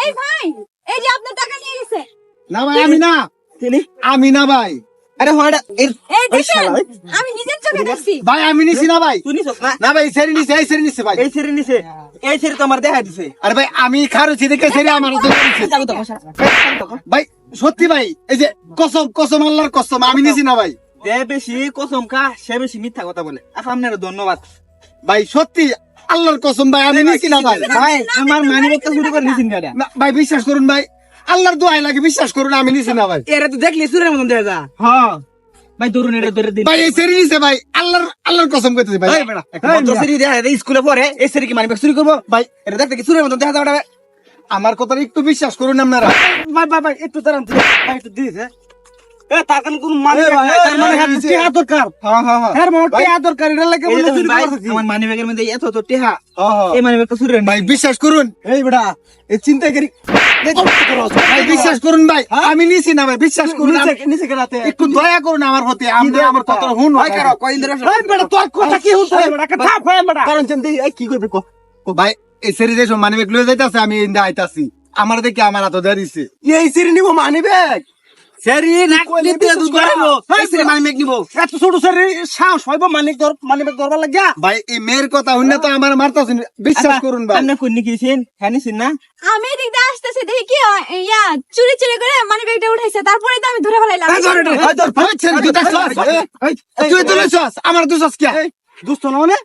এই ভাই এই যে আপনার টাকা নিয়ে গেছে না ভাই আমি না। আমি না ভাই। আরে এই আমি নিজের চোখে দেখছি। ভাই আমি নিছি না ভাই। তুই নিছস না না ভাই সেরি নিছে এই সেরি নিছে ভাই। এই সেরি নিছে এই সেরি তো আমার দেখা দিছে। আরে ভাই আমি খারুছি দেখে সেরি আমার জন্য নিছে। যাব তো বসা ভাই সত্যি ভাই এই যে কসম কসম আল্লাহর কসম আমি নিছি না ভাই। যে বেশি কসম খা সে বেশি মিথ্যা কথা বলে। আচ্ছা আপনার ধন্যবাদ। ভাই সত্যি আল্লাহর কসম ভাই আমি নিছি না ভাই। ভাই আমার মানি চুরি করে নিছেন ভাই বিশ্বাস করুন ভাই আল্লাহর দোয়াই লাগে বিশ্বাস করুন আমি নিছি না ভাই। এরা তো দেখলি সুরের মতন দেখা যা। হ্যাঁ। ভাই ধরুন এটা ধরে দিন। ভাই এই সেরি নিছে ভাই আল্লাহর আল্লাহর কসম কইতেছি ভাই। এই বেটা ভদ্র সেরি দেয়া এই স্কুলে পড়ে এই সেরি কি মানি ব্যাক চুরি করব? ভাই এটা দেখতে কি সুরের মতন দেখা যা আমার কথা একটু বিশ্বাস করুন আপনারা। ভাই ভাই ভাই একটু দাঁড়ান ভাই একটু এ তার কারণে কোন মানি এ ভাই, এ তার মানে ভাই, হাতে দিছে। টেহা দরকার। হ্যাঁ হ্যাঁ হ্যাঁ। এর মোট ভাই, দরকার এটা লাগে বলে চুরি করতেছি। আমার মানি ব্যাগের মধ্যে এত তো টেহা হ্যাঁ, হ্যাঁ। এই মানি ব্যাগটা চুরি ভাই বিশ্বাস করুন। এই বেটা এই চিন্তা করি ভাই বিশ্বাস করুন ভাই আমি নিছি না ভাই বিশ্বাস করুন। নিচে গেলাতে একটু দয়া করুন আমার প্রতি আমরা আমার কথা হুন ভাই কারও কয়দিন ভাই বেটা তোর কথা কি হুন? এই বেটা কথা কয় বেটা। কারণ চিন্তা এই কি করবে কো ভাই এই সেরি মানি ব্যাগ লয়ে যাইতাছে আমি ইন্দা আইতাছি। আমার দেখে আমার হাতে দিছে এই সিরি নিব মানি ব্যাগ। সেরি না নিতে দুধ বাড়াবো এই সিরি মানি ব্যাগ নিব এত ছোট সেরি সাহস হইব মানি তোর মানি ব্যাগ ধরবার লাগিয়া ভাই এই মেয়ের কথা হুন তো আমার মারতাছেন বিশ্বাস করুন ভাই আপনি কোন নিকিছেন হ্যাঁ নিছেন না আমি এদিক দিয়ে আসতেছি দেখি কি হয়, ইয়া চুরি চুরি করে মানি ব্যাগটা উঠাইছে তারপরে তো আমি ধরে ফেলাইলাম ভাই, ছেড়ে তুই কে দুষ্ট না মানে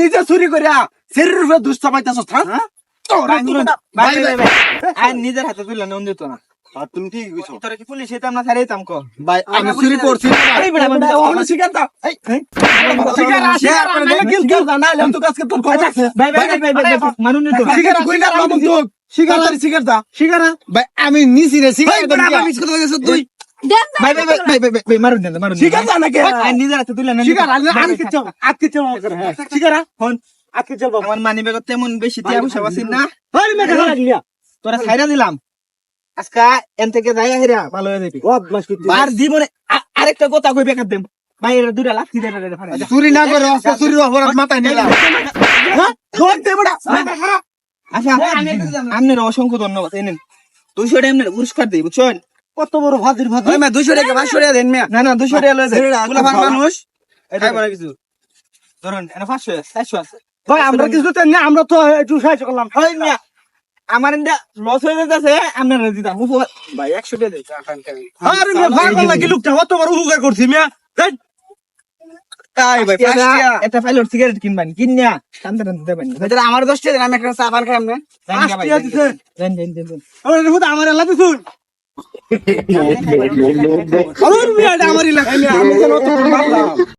নিজে চুরি করে সেরির উপরে দুষ্ট পাইতাছস হ্যাঁ ভাই ভাই ভাই আই নিজের হাতে তুলে নেন দিত না তুমি ঠিক কইছো তোরা কি পুলিশ এটা আমরা ছাড়াই তাম কো ভাই আমি চুরি করছি এই বেটা বেটা ওহন শিকার দাও এই শিকার দা নালে আমি তো কাজ করতে খবর আছে ভাই ভাই ভাই ভাই মানুন তো শিকার কই না বাবু তো শিকার শিকার দা শিকার ভাই আমি নিছি রে শিকার ভাই বেটা আমি কথা কইছ তুই ভাই ভাই ভাই ভাই ভাই ভাই মারুন দেন মারুন শিকার দা নাকি আই নিজের হাতে তুলে নেন শিকার আমি কিচ্ছু আজকে চল হ্যাঁ শিকার হন আজকে চলবো আমার মানি ব্যাগ তেমন বেশি টিয়া পয়সা বাসিন না তোরা ছাইরা দিলাম আজকা এন থেকে যাই হেরা ভালো হয়ে যাবি। ও করতে আর জীবনে আ- আরেকটা কথা কই বেকার দেম। ভাই এটা দুটা লাখ দিতে রে ফাড়া চুরি না করে অস্ত্র চুরির অপরাধ মাথায় নিলাম। হ্যাঁ? ধর দে বড়া আচ্ছা আপনার অসংখ্য ধন্যবাদ এনেন দুইশো টাকা আপনার পুরস্কার দিই বুঝছেন? কত বড় ওই মা দুইশো টাকা পাঁচশো টাকা দেন মিয়া। না না দুইশো টাকা লয়ে মানুষ। বড় কিছু। ধরুন পাঁচশো চারশো আছে। ভাই আমরা কিছু তো আমরা তো একটু সাহায্য করলাম। মিয়া আমার এটা লস হয়ে যাচ্ছে আপনার দিতাম উপহার ভাই একশো টাকা লোকটা কত বড় উপকার করছি মিয়া তাই ভাই একটা ফাইলর সিগারেট কিনবেন কিনিয়া দেবেন আমার দশ টাকা আমি একটা চা পান খাই আমরা আমার এলাকা শুন আমার আমি অত